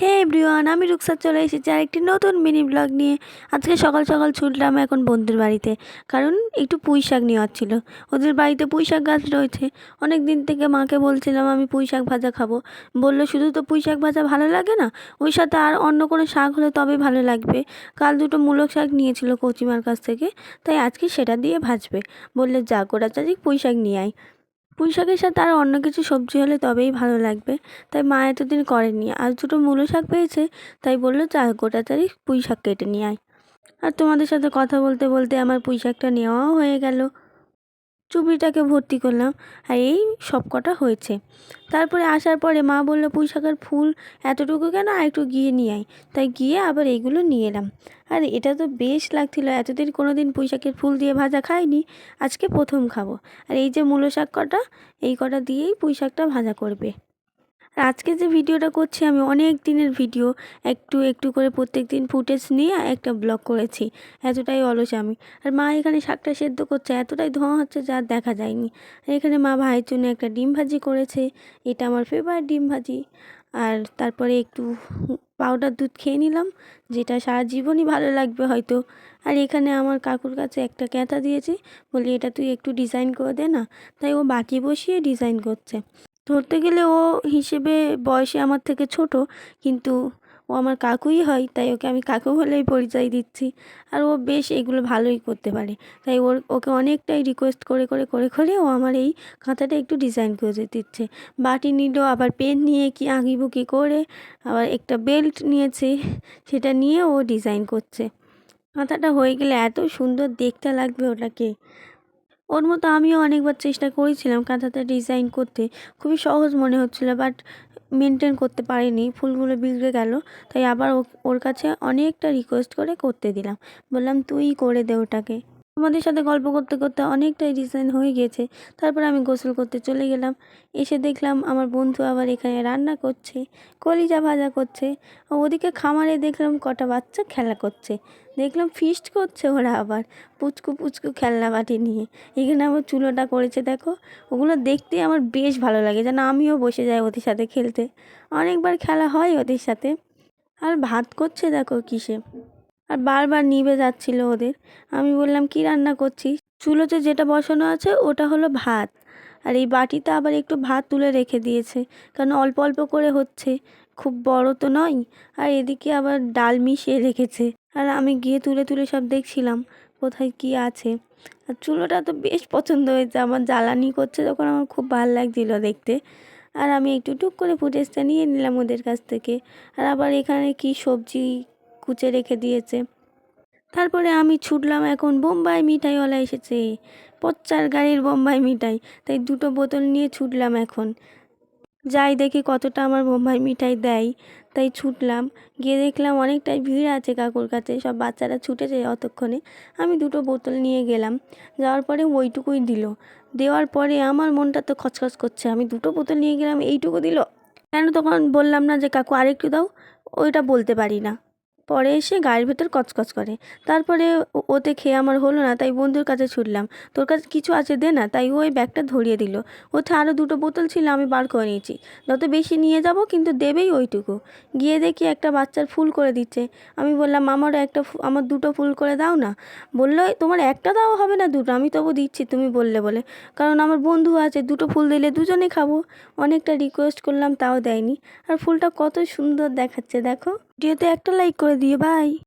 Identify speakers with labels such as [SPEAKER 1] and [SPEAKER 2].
[SPEAKER 1] হে everyone আমি রুকসার চলে এসেছি আর একটি নতুন মিনি ব্লগ নিয়ে। আজকে সকাল সকাল ছুটলাম এখন বন্ধুর বাড়িতে, কারণ একটু পুঁই শাক নেওয়ার ছিল। ওদের বাড়িতে পুঁই শাক গাছ রয়েছে। অনেক দিন থেকে মাকে বলছিলাম আমি পুঁই শাক ভাজা খাব। বলল, শুধু তো পুঁই শাক ভাজা ভালো লাগে না? ওই সাথে আর অন্য কোনো শাক হলে তবে ভালো লাগবে। কাল দুটো মূলক শাক নিয়েছিল কচিমার কাছ থেকে, তাই আজকে সেটা দিয়ে ভাজবে। বললে যা গোটা চারিক পুঁই শাক নিয়ে আয়। পুঁই শাকের সাথে আর অন্য কিছু সবজি হলে তবেই ভালো লাগবে। তাই মা এতদিন করেনি। আর দুটো মূলো শাক পেয়েছে, তাই বলল চার গোটা চারি পুঁই শাক কেটে নিয়ে আয়। আর তোমাদের সাথে কথা বলতে বলতে আমার পুঁই শাকটা নেওয়াও হয়ে গেল। চুবড়িটাকে ভর্তি করলাম আর এই সব কটা হয়েছে। তারপরে আসার পরে মা বলল, পুঁই শাকের ফুল এতটুকু কেন? আর একটু গিয়ে নিয়ে আয়। তাই গিয়ে আবার এইগুলো নিয়ে এলাম। আর এটা তো বেশ লাগছিল, এতদিন কোনো দিন পুঁই ফুল দিয়ে ভাজা খাইনি, আজকে প্রথম খাব। আর এই যে মূলো শাক কটা, এই কটা দিয়েই পুঁই শাকটা ভাজা করবে। আজকে যে ভিডিওটা করছি, আমি অনেক দিনের ভিডিও। একটু একটু করে প্রত্যেক দিন ফুটেজ নিয়ে একটা ব্লগ করেছি। এতটাই অলস আমি। আর মা এখানে শাকটা সেদ্ধ করছে, এতটাই ধোঁয়া হচ্ছে যা দেখা যায়নি। আর এখানে মা ভাইয়ের জন্য একটা ডিম ভাজি করেছে, এটা আমার ফেভারিট ডিম ভাজি। আর তারপরে একটু পাউডার দুধ খেয়ে নিলাম, যেটা সারা জীবনই ভালো লাগবে হয়তো। আর এখানে আমার কাকুর কাছে একটা ক্যাঁথা দিয়েছি বলি এটা তুই একটু ডিজাইন করে দে না। তাই ও বাকি বসিয়ে ডিজাইন করছে। ধরতে গেলে ও হিসেবে বয়সে আমার থেকে ছোট, কিন্তু ও আমার কাকুই হয়, তাই ওকে আমি কাকু বলেই পরিচয় দিচ্ছি। আর ও বেশ এগুলো ভালোই করতে পারে। তাই ওর, ওকে অনেকটাই রিকোয়েস্ট করে করে করে করে ও আমার এই কাঁথাটা একটু ডিজাইন করে দিচ্ছে। বাটি নিল, আবার পেন নিয়ে কি আঁকিবুকি করে আবার একটা বেল্ট নিয়েছে, সেটা নিয়ে ও ডিজাইন করছে। কাঁথাটা হয়ে গেলে এত সুন্দর দেখতে লাগবে ওটাকে। ওর মতো আমিও অনেকবার চেষ্টা করেছিলাম কাঁথাতে ডিজাইন করতে। খুবই সহজ মনে হচ্ছিল বাট মেনটেন করতে পারিনি। ফুলগুলো বিগড়ে গেল, তাই আবার ওর কাছে অনেকটা রিকোয়েস্ট করে করতে দিলাম। বললাম, তুই করে দে ওটাকে। তোমাদের সাথে গল্প করতে করতে অনেকটাই ডিজাইন হয়ে গেছে। তারপর আমি গোসল করতে চলে গেলাম। এসে দেখলাম আমার বন্ধু আবার এখানে রান্না করছে, কলিজা ভাজা করছে। ওদিকে খামারে দেখলাম কটা বাচ্চা খেলা করছে। দেখলাম ফিস্ট করছে ওরা আবার পুচকু পুচকু খেলনা বাটি নিয়ে। এখানে আবার চুলোটা করেছে দেখো। ওগুলো দেখতে আমার বেশ ভালো লাগে। যেন আমিও বসে যাই ওদের সাথে খেলতে। অনেকবার খেলা হয় ওদের সাথে। আর ভাত করছে দেখো কিসে। আর বারবার নিভে যাচ্ছিল ওদের। আমি বললাম, কি রান্না করছিস? চুলোতে যেটা বসানো আছে, ওটা হলো ভাত। আর এই বাটিতে আবার একটু ভাত তুলে রেখে দিয়েছে, কারণ অল্প অল্প করে হচ্ছে। খুব বড় তো নয়, আর এদিকে আবার ডাল মিশিয়ে রেখেছে। আর আমি গিয়ে তুলে তুলে সব দেখছিলাম, কোথায় কি আছে। আর চুলোটা তো বেশ পছন্দ হয়েছে, আমার জ্বালানি করছে তখন আমার খুব ভালো লাগছিল দেখতে। আর আমি একটু টুক করে ফুটেজটা নিয়ে নিলাম ওদের কাছ থেকে। আর আবার এখানে কি সবজি কুচে রেখে দিয়েছে। তারপরে আমি ছুটলাম এখন বোম্বাই মিঠাইওয়ালা এসেছে। পচ্চার গাড়ির বোম্বাই মিঠাই, তাই দুটো বোতল নিয়ে ছুটলাম এখন। যাই দেখি কতটা আমার বোম্বাই মিঠাই দেয়, তাই ছুটলাম। গিয়ে দেখলাম অনেকটাই ভিড় আছে কাকুর কাছে, সব বাচ্চারা ছুটেছে অতক্ষণে। আমি দুটো বোতল নিয়ে গেলাম, যাওয়ার পরে ওইটুকুই দিল। দেওয়ার পরে আমার মনটা তো খচখচ করছে, আমি দুটো বোতল নিয়ে গেলাম, এইটুকু দিল? কেন তখন বললাম না যে, কাকু আরেকটু দাও? ওইটা বলতে পারি না। পরে এসে গায়ের ভেতর কচকচ করে। তারপরে ওতে খেয়ে আমার হলো না, তাই বন্ধুর কাছে ছুটলাম। তোর কাছে কিছু আছে দে না, তাই ওই ব্যাগটা ধরিয়ে দিল। ওতে আরও দুটো বোতল ছিল, আমি বার করে নিয়েছি। যত বেশি নিয়ে যাব, কিন্তু দেবেই ওইটুকু। গিয়ে দেখি একটা বাচ্চার ফুল করে দিচ্ছে। আমি বললাম আমারও একটা আমার দুটো ফুল করে দাও না। বলল, তোমার একটা দাও হবে না দুটো? আমি তবু দিচ্ছি, তুমি বললে বলে। কারণ আমার বন্ধু আছে, দুটো ফুল দিলে দুজনে খাব। অনেকটা রিকোয়েস্ট করলাম, তাও দেয়নি। আর ফুলটা কত সুন্দর দেখাচ্ছে, দেখো। ভিডিওতে একটা লাইক করে দিও বাই